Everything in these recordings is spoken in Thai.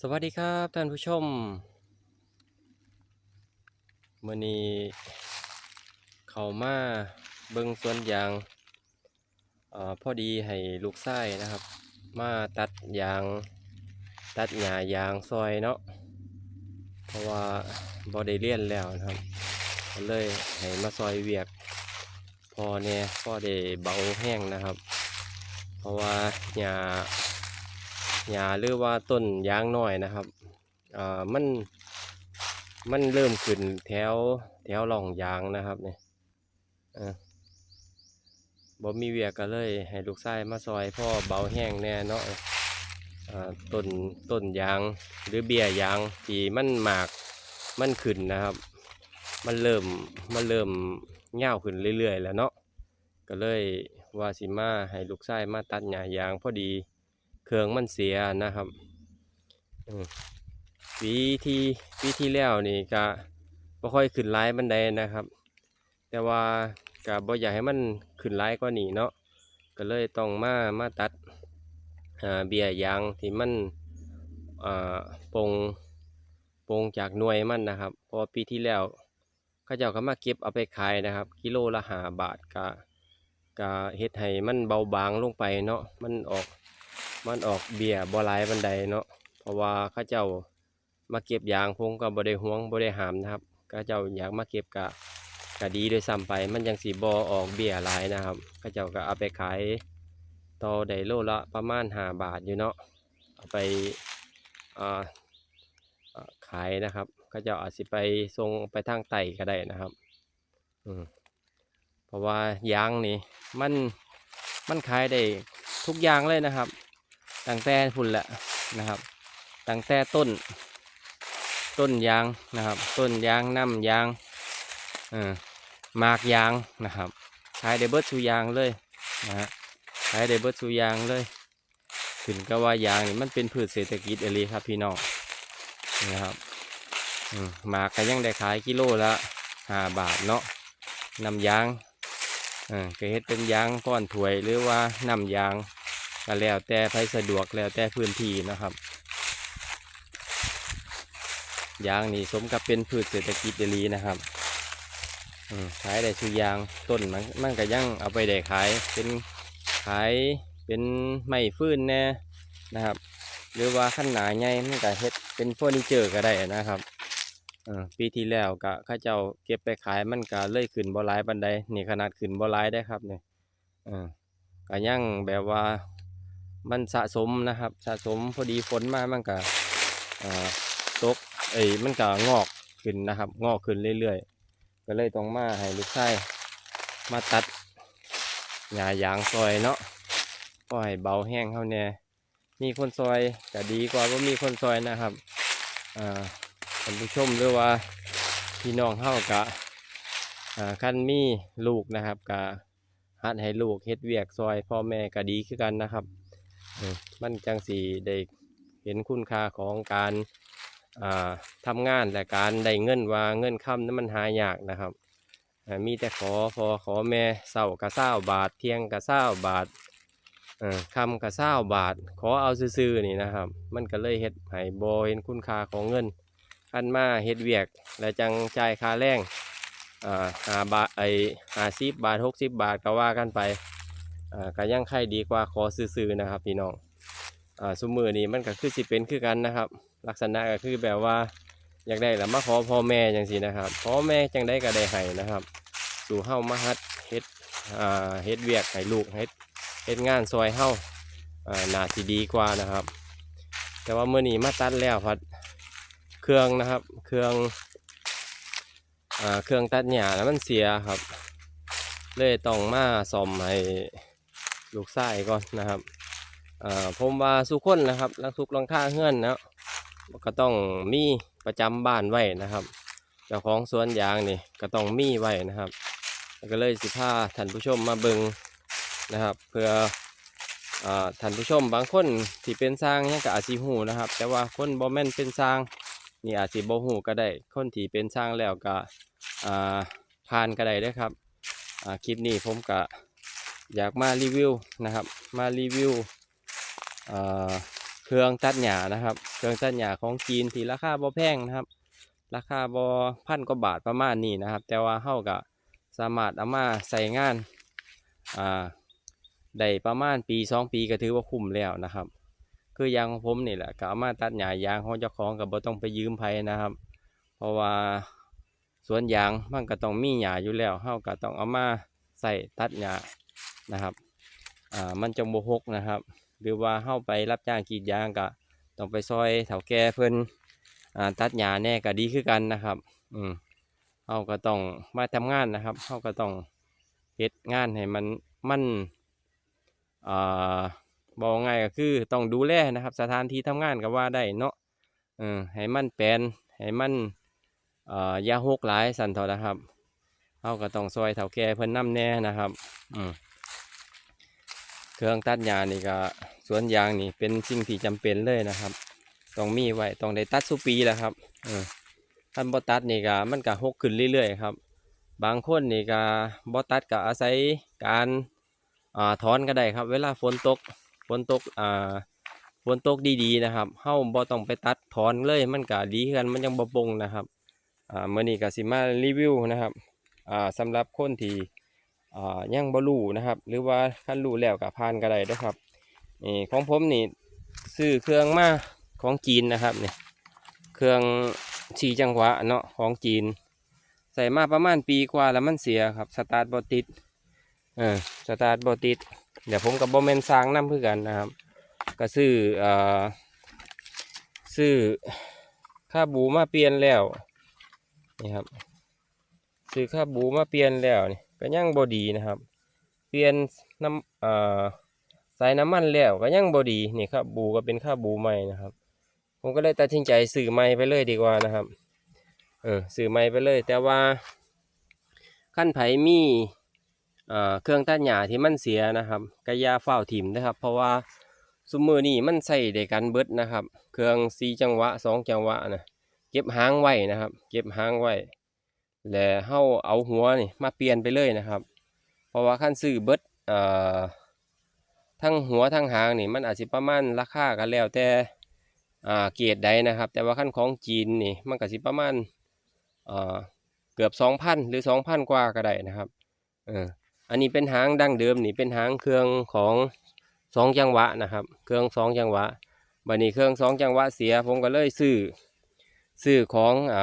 สวัสดีครับท่านผู้ชมมื่อนี้เขามาเบิ่งสวนยางออพอดีให้ลูกชายนะครับ มาตัดยาง ตัดหญ้ายางซอยเนาะเพราะว่าบ่ได้เรียนแล้วนะครับก็เลยให้มาซอยเวียก พอเนี่ยพอได้เบาแห้งนะครับ เพราะว่าหญ้า หญ้าหรือว่าต้นยางน้อยนะครับอ่ามันมันเริ่มขึ้นแถวแถวร่องยางนะครับเนี่ยบ่มีเวียก็เลย ให้ลูกชายมาซอยพ่อเบาแห้งแน่เนาะอ่าต้นต้นยางหรือเบี้ยยางที่มันหมากมันขึ้นนะครับ มันเริ่มมันเริ่มเง่าวขึ้นเรื่อยๆ แล้วเนาะก็เลยว่าสิมาให้ลูกชายมาตัดหญ้ายางพอดี เครื่องมันเสียนะครับปีที่ปีที่แล้วนี่ก็บ่ค่อยขึ้นไลายบันไดนะครับ แต่ว่าก็บ่อยากให้มันขึ้นไลายกว่านี้เนาะก็เลยต้องมามาตัดเบี้ยยางที่มันปงปงจากหน่วยมันนะครับพอปีที่แล้วเขาเจ้าก็มาเก็บเอาไปขายนะครับ กิโลละห้าบาทก็ก็เฮ็ดให้มันเบาบางลงไปเนาะมันออก มันออกเบียบ่หลายบันไดเนาะเพราะว่าข้าเจ้ามาเก็บยางผมก็บ่ได้ห่วงบ่ได้หามนะครับข้าเจ้าอยากมาเก็บก็ก็ดีโดวยซ้ำไป มันยังสิบ่ออกเบี้ยหลายนะครับข้าเจ้าก็เอาไปขายต่อได้โลละประมาณ5บาทอยู่เนาะเอาไปาาขายนะครับข้าเจ้าอาจสิไปส่งไปทางไต่ก็ได้นะครับอืมเพราะว่ายางนี่มันมันขายได้ทุกอย่างเลยนะครับ ตั้งแต่พุ่นแหละนะครับ ตั้งแต่ต้น ต้นยางนะครับ ต้นยางน้ำยางเออหมากยางนะครับขายได้เบิดสูยางเลยนะฮะขายได้เบิดสูยางเลย ถึงก็ว่ายางนี่มันเป็นพืชเศรษฐกิจอหลีครับพี่น้องนะครับหมากก็ยังได้ขายกิโลละห้าบาทเนาะน้ำยางเออก็เฮ็ดเป็นยางก้อนถวยหรือว่าน้ำยาง ก็แล้วแต่ใครสะดวกแล้วแต่พื้นที่นะครับยางนี่สมกับเป็นพืชเศรษฐกิจเดลีนะครับขายได้ชุยางต้นมันมันก็ยังเอาไปได้ขายเป็นขายเป็นไม้ฟื้นแน่นะครับ หรือว่าขั้นหนาใหญ่มันก็เฮ็ดเป็นเฟอร์นิเจอร์ก็ได้นะครับปีที่แล้วก็ข้าเจ้าเก็บไปขายมันก็เลยขึ้นบ่หลายบันไดนี่ขนาดขึ้นบ่หลายได้ครับเนี่ยก็ยังแบบว่า มันสะสมนะครับ สะสมพอดีฝนมามันก็ตกเอ้ยมันก็งอกขึ้นนะครับ งอกขึ้นเรื่อยๆ ก็เลยต้องมาให้ลูกชายมาตัดหญ้ายางซอยเนาะก็ให้เบาแห้งเขาแน่มีคนซอยก็ดีกว่าว่ามีคนซอยนะครับอ่าท่านผู้ชมหรือว่าพี่น้องเฮากะอ่าคันมีลูกนะครับกะหัดให้ลูกเฮ็ดเวียกซอยพ่อแม่ก็ดีคือกันนะครับ มันจังสีได้เห็นคุณค่าของการอ่าทำงานและการได้เงินว่าเงินค่ำนั้นมันหายากนะครับ มีแต่ขอพอขอแม่เศร้ากะเศร้าบาท เที่ยงกะเศร้าบาทเออคำกะเศร้าบาท ขอเอาซื่อๆนี่นะครับ มันก็เลยเฮ็ดให้บเห็นคุณค่าของเงินคันมาเฮ็ดเวียก และจังจ่ายค่าแรงอ่าหาบาทไอหาสิบบาทหกสิบบาทก็ว่ากันไป อ่าก็ยังใครดีกว่าขอซื้อๆนะครับพี่น้องอ่าซุมือนี้มันก็คือสิเป็นคือกันนะครับ ลักษณะก็คือแบบว่าอยากได้แล้วมาขอพ่อแม่จังสินะครับพ่อแม่จังได้ก็ได้ให้นะครับ สู่เฮ้ามาฮัดเฮ็ดอ่าเฮ็ดเวียกให้ลูกเฮ็ดเฮ็ดงานซอยเฮาอ่าน่าสิดีกว่านะครับ แต่ว่าเมื้อนี้มาตัดแล้วพัดเครื่องนะครับ เครื่องอ่าเครื่องตัดหญ้าแล้วมันเสียครับ เลยต้องมาซ่อมให้ ลูกไส้ก่อนนะครับผมว่าสุกคนนะครับลังทุกลังค่าเฮือนนะก็ต้องมีประจำบ้านไว้นะครับเจ้าของสวนยางนี่ก็ต้องมีไว้นะครับ ก็เลยสิพาท่านผู้ชมมาเบิงนะครับ เพื่ออท่านผู้ชมบางคนที่เป็นสร้างเนี่ยก็อาจสิหูนะครับ แต่ว่าคนบ่แม่นเป็นสร้างนี่อาจสิบ่หูก็ได้ คนที่เป็นสร้างแล้วก็ผ่านก็ได้ด้อครับคลิปนี้ผมก็ อยากมารีวิวนะครับ มารีวิวเเครื่องตัดหญ้านะครับ เครื่องตัดหญ้าของจีนที่ราคาบ่แพงนะครับ ราคาบ่พันกว่าบาทประมาณนี้นะครับ แต่ว่าเฮาก็สามารถเอามาใส่งานได้ประมาณปีสองปีก็ถือว่าคุ้มแล้วนะครับ คืออยางของผมนี่แหละก็เอามาตัดหญ้ายางของเจ้าของก็บ่ต้องไปยืมไผนะครับ เพราะว่าสวนยางมันก็ต้องมีหญ้าอยู่แล้วเฮาก็ต้องเอามาใส่ตัดหญ้า นะครับอ่ามันจงบ่หกนะครับ หรือว่าเฮาไปรับจ้างกรีดยางก็ต้องไปซอยเฒ่าแก่เพิ่นอ่าตัดหญ้าแน่ก็ดีคือกันนะครับอืมเฮาก็ต้องมาทำงานนะครับเฮาก็ต้องเฮ็ดงานให้มันมันอ่าบอกง่ายก็คือต้องดูแลนะครับ สถานที่ทำงานก็ว่าได้เนาะเออให้มันแปลนให้มันเอ่ออย่าหกหลายสั่นเถอะนะครับเฮาก็ต้องซอยเฒ่าแก่เพิ่นนํแน่นะครับ อืม เครื่องตัดหญ้านี่ก็สวนยางนี่เป็นสิ่งที่จำเป็นเลยนะครับ ต้องมีไว้ต้องได้ตัดสุปีแหละครับท่านบ่ตัดนี่ก็มันก็หกขึ้นเรื่อยๆครับ บางคนนี่ก็บ่ตัดก็อาศัยการอถอนก็ได้ครับ เวลาฝนตกฝนตกอ่าฝนตกดีๆนะครับเฮาบ่ต้องไปตัดถอนเลยมันก็ดีคือกันมันยังบ่ปงนะครับอ่ามื้อนี้ก็สิมารีวิวนะครับอ่าสำหรับคนที่ ยังบ่รู้นะครับ หรือว่าขั้นรูแล้วกับพานก็ได้เด้อครับนี่ของผมนี่ซื้อเครื่องมาของจีนนะครับนี่เครื่องสี่จังหวะเนาะของจีน ใส่มาประมาณปีกว่าแล้วมันเสียครับสตาร์ทบ่ติดเออสตาร์ทบ่ติดเดี๋ยวผมกับบ่แม่นสร้างน้ำคือกันนะครับ ก็ซื้อเอ่อซื้อค่าบูมาเปลี่ยนแล้วนี่ครับซื้อค่าบูมาเปลี่ยนแล้วนี่ ก็ยังบอดีนะครับ เปลี่ยนน้ำสายน้ำมันแล้วก็ยังบอดีนี่ครับบูก็เป็นค่าบูใหม่นะครับ ผมก็เลยตัดสินใจซื้อใหม่ไปเลยดีกว่านะครับ เออซื้อใหม่ไปเลย แต่ว่าขั้นไผมีเครื่องตัดหญ้าที่มันเสียนะครับก็อย่าเฝ้าถิ่มนะครับ เพราะว่าซุมือนี่มันใส่ได้กันเบิดนะครับ เครื่องสีจังหวะสองจังหวะนะเก็บหางไว้นะครับ เก็บหางไว้ แล้วเฮาเอาหัวนี่มาเปลี่ยนไปเลยนะครับ เพราะว่าขั้นซื้อเบิดเอ่อทั้งหัวทั้งหางนี่มันอาจสิประมาณราคากันแล้วแต่อ่าเกรดใดนะครับ แต่ว่าขั้นของจีนนี่มันก็สิประมาณเอ่อเกือบ2,000หรือ2,000กว่าก็ได้นะครับเอออันนี้เป็นหางดั้งเดิมนี่เป็นหางเครื่องของสองจังหวะนะครับ เครื่องสองจังหวะบัดนี้เครื่องสองจังหวะเสียผมก็เลยซื้อ ซื้อของอ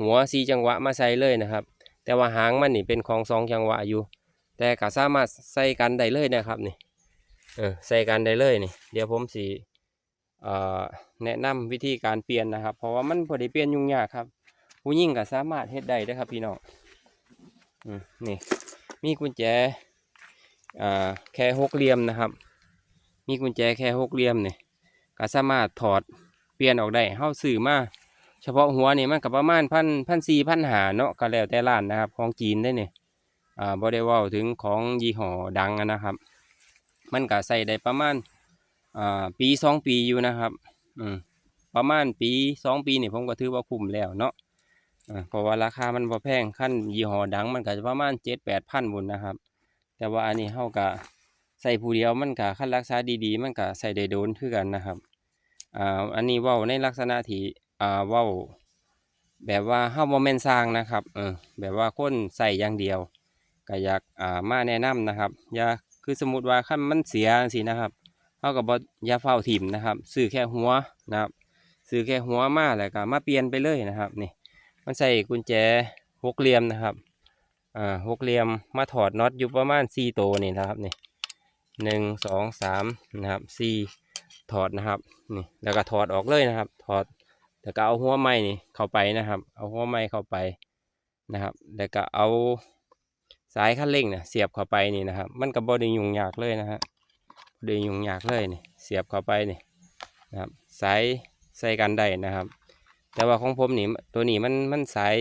หัวสีจังหวะมาใส่เลยนะครับ แต่ว่าหางมันนี่เป็นของสองจังหวะอยู่ แต่ก็สามารถใส่กันได้เลยนะครับนี่เออใส่กันได้เลยนี่ เดี๋ยวผมสีแนะนำวิธีการเปลี่ยนนะครับ เพราะว่ามันพอดีเปลี่ยนยุ่งยากครับ ผู้ยิ่งก็สามารถเฮ็ดได้เด้ครับพี่น้องอนี่ มีกุญแจแค่หกเหลี่ยมนะครับ มีกุญแจแค่หกเหลี่ยมนี่ก็สามารถถอดเปลี่ยนออกได้เฮาซื้อมา เฉพาะหัวนี่มันก็ประมาณพันพันสี่พันหาเนาะก็แล้วแต่ร้านนะครับ ของจีนได้เนี่ยอ่าบ่ได้เว่าถึงของยี่ห้อดังนะครับ มันก็ใส่ได้ประมาณอ่าปีสองปีอยู่นะครับ อืมประมาณปีสองปีนี่ผมก็ถือว่าคุ้มแล้วเนาะเพราะว่าราคามันบ่แพงขั้นยี่ห้อดังมันก็จะประมาณเจ็ดแปดพันบุญนะครับ แต่ว่าอันนี้เฮาก็ใส่ผู้เดียวมันก็ขั้นรักษาดีๆ มันก็ใส่ได้โดนคือกันนะครับอ่าอันนี้ว่าในลักษณะที่ อ่าเว้า แบบว่าเฮาบ่แม่นสร้างนะครับเออแบบว่าคนใส่อย่างเดียวก็อยากอ่ามาแนะนำนะครับอย่าคือสมมุติว่าคันมันเสียจังซี่นะครับเฮาก็บ่อย่าเฝ้าถิ่มนะครับซื้อแค่หัวนะครับซื้อแค่หัวมาแล้วก็มาเปลี่ยนไปเลยนะครับนี่มันใส่กุญแจหกเหลี่ยมนะครับอ่าหกเหลี่ยมมาถอดน็อตอยู่ประมาณ4ตัวนี่นะครับนี่หนึ่งสองสามนะครับสี่ถอดนะครับนี่แล้วก็ถอดออกเลยนะครับ ถอด แล้วก็เอาหัวไม้นี่เข้าไปนะครับ เอาหัวไม้เข้าไปนะครับ แล้วก็เอาสายคันเร่งเนี่ยเสียบเข้าไปนี่นะครับ มันก็บ่ได้ยุ่งยากเลยนะฮะบ่ได้ยุ่งยากเลยนี่เสียบเข้าไปนี่นะครับ สายใส่กันได้นะครับ แต่ว่าของผมนี่ตัวนี้มันมันสาย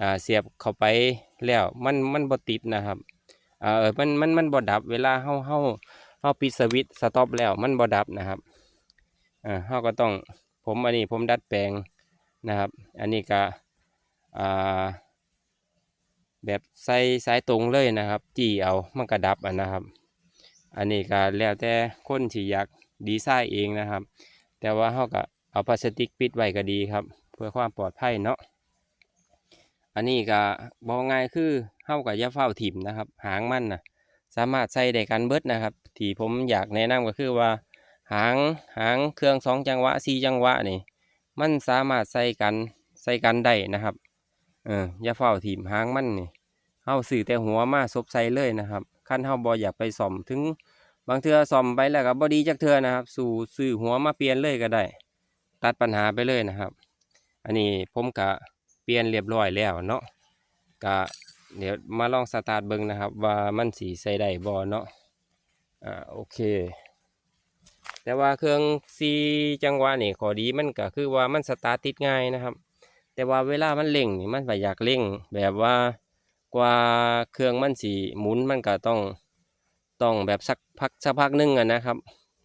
อ่าเสียบเข้าไปแล้วมันมันบ่ติดนะครับอ่าเออมันมันมันบ่ดับเวลาเฮาเฮาเฮาปิดสวิตช์สต็อปแล้วมันบ่ดับนะครับอ่าเฮาก็ต้อง ผมอันนี้ผมดัดแปลงนะครับ อันนี้ก็แบบใส่สายตรงเลยนะครับ จี้เอามันก็ดับอะนะครับ อันนี้ก็แล้วแต่คนที่อยากดีไซน์เองนะครับ แต่ว่าเฮาก็เอาพลาสติกปิดไว้ก็ดีครับ เพื่อความปลอดภัยเนาะอันนี้ก็บอกง่ายคือเฮากับยาเฝ้าถิ่มนะครับ หางมันนะสามารถใส่ได้กันเบิดนะครับ ที่ผมอยากแนะนำก็คือว่า หางหางเครื่องสองจังหวะสี่จังหวะนี่ มันสามารถใส่กันใส่กันได้นะครับเอออย่าเฝ้าถิ่มหางมันนี่เฮาสื่อแต่หัวมาซบใส่เลยนะครับขั้นเฮาบ่อยากไปซ่อมถึงบางเทื่อซ่อมไปแล้วก็บ่ดีจักเทื่อนะครับ สู่ซื้อหัวมาเปลี่ยนเลยก็ได้ ตัดปัญหาไปเลยนะครับ อันนี้ผมกะเปลี่ยนเรียบร้อยแล้วเนาะกะเดี๋ยวมาลองสตาร์ทเบิ่งนะครับ ว่ามันสีใส่ได้บ่เนาะอ่าโอเค แต่ว่าเครื่องซีจังหวะนี่ขอดีมันก็คือว่ามันสตาร์ทติดง่ายนะครับ แต่ว่าเวลามันเร่งนี่มันไปอยากเร่ง แบบว่ากว่าเครื่องมันสีหมุนมันก็ต้องต้องแบบสักพักสักพักหนึงอะนะครับ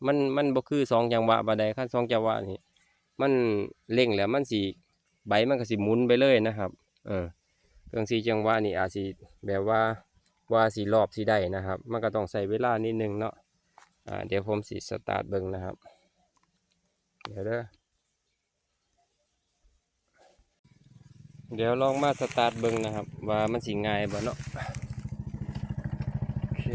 มันมันบ่คือสองจังหวะบัดใดคันสองจังหวะนี่มันเร่งแล้วมันสิใบมันก็สิหมุนไปเลยนะครับเออเครื่องสีจังหวะนี่อาจสิแบบว่าว่าสิรอบสิได้นะครับ มันก็ต้องใช้เวลานิดนึงเนาะ อ่าเดี๋ยวผมสิสตาร์ทเบิ่งนะครับ เดี๋ยวเด้อเดี๋ยวลองมาสตาร์ทเบิ่งนะครับ ว่ามันสิง่ายบ่เนาะโอเค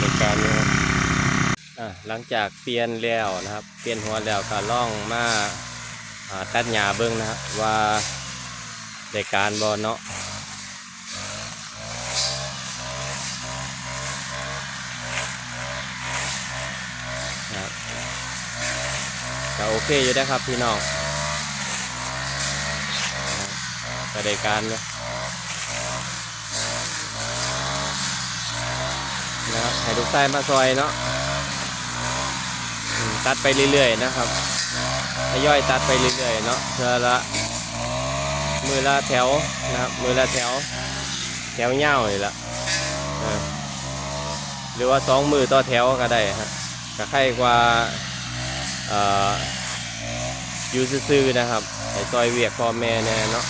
หตุการนี้อะหลังจากเปลี่ยนแล้วนะครับ เปลี่ยนหัวแล้วก็ล่องมา ตัดหญ้าเบิ้งนะครับว่าได้การบอเนาะนะครับก็โอเคอยู่ได้ครับพี่น้องก็ได้การเนาะนะครับให้ลูกไส้มาซอยเนาะตัดไปเรื่อยๆนะครับ ยอยตัดไปเรื่อยๆเนาะเธอละมือละแถวนะครับมือละแถว แถวเง่าเลยละหรือว่าสองมือต่อแถวก็ได้ฮะก็ใครกว่าอ่อยู่ซื่อๆนะครับให้ซอยเวียกพ่อแม่แน่เนาะ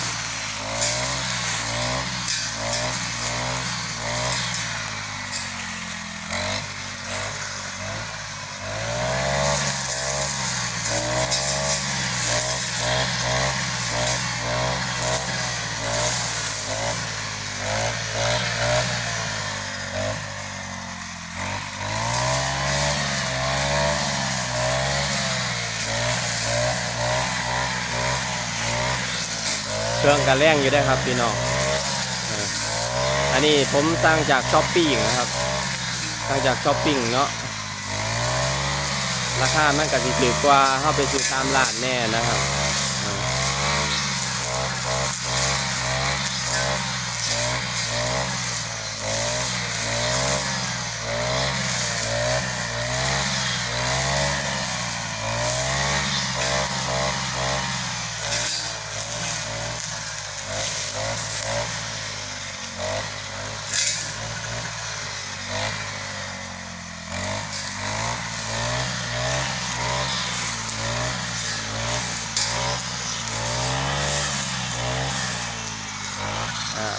เครื่องกระแรงอยู่ได้ครับพี่น้องอันนี้ผมสร้างจากช้อปปิ้งนะครับสร้างจากช้อปปิ้งเนาะราคามันก็สิถือกว่าเข้าไปซื้อตามร้านแน่นะครับ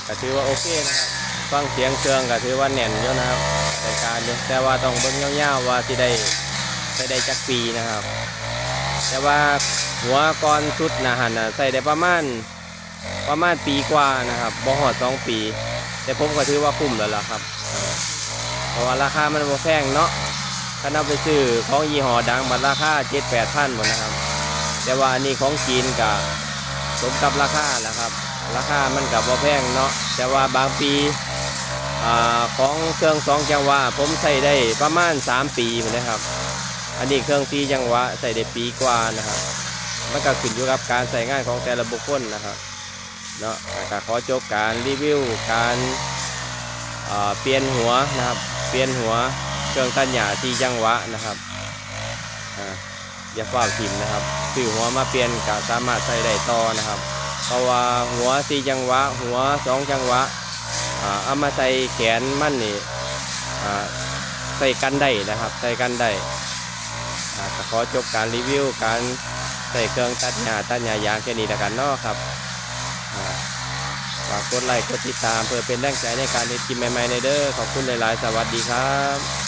ก็ถือว่าโอเคนะครับฟังเสียงเครื่องก็ถือว่าแน่นอยู่นะครับรายการอยู่แต่ว่าต้องเบิ่งยาวๆว่าที่ได้ใช้ได้จักปีนะครับ แต่ว่าหัวก้อนชุดนะหันะใส่ได้ประมาณประมาณปีกว่านะครับบ่หอดสองปี แต่ผมก็ถือว่าคุ้มแล้วล่ะครับ เพราะว่าราคามันบ่แพงเนาะถ้าเอาไปซื้อของยี่ห้อดังบัดราคาเจ็ดแปดพันหมดนะครับ แต่ว่าอันนี้ของจีนกับ สมกับราคาแหละครับ ราคามันกับบ่แพงเนาะแต่ว่าบางปีอของเครื่องสองจังหวะผมใส่ได้ประมาณ 3 ปีเหมือนนะครับ อันนี้เครื่องสี่จังหวะใส่ได้ปีกว่านะครับมันก็ขึ้นอยู่กับการใส่งานของแต่ละบุคคลนะครับเนาะก็ขอจบการรีวิวการเปลี่ยนหัวนะครับ เปลี่ยนหัวเครื่องตัดหญ้าสี่จังหวะนะครับอ่า อย่าฝ้าวทิมนะครับซื้อหัวมาเปลี่ยนก็สามารถใส่ได้ต่อนะครับ เพราะว่าหัวสี่จังหวะ หัวสองจังหวะอ่าเอามาใส่แขนมันนี่ใส่กันได้นะครับ ใส่กันได้ขอจบการรีวิวการใส่เครื่องตัดหญ้าตัดหญ้ายางแค่นี้แล้วกันเนาะครับฝากกดไลค์กดติดตามเพื่อเป็นแรงใจในการเฮ็ดคลิปใหม่ๆในเด้อขอบคุณหลายๆ สวัสดีครับ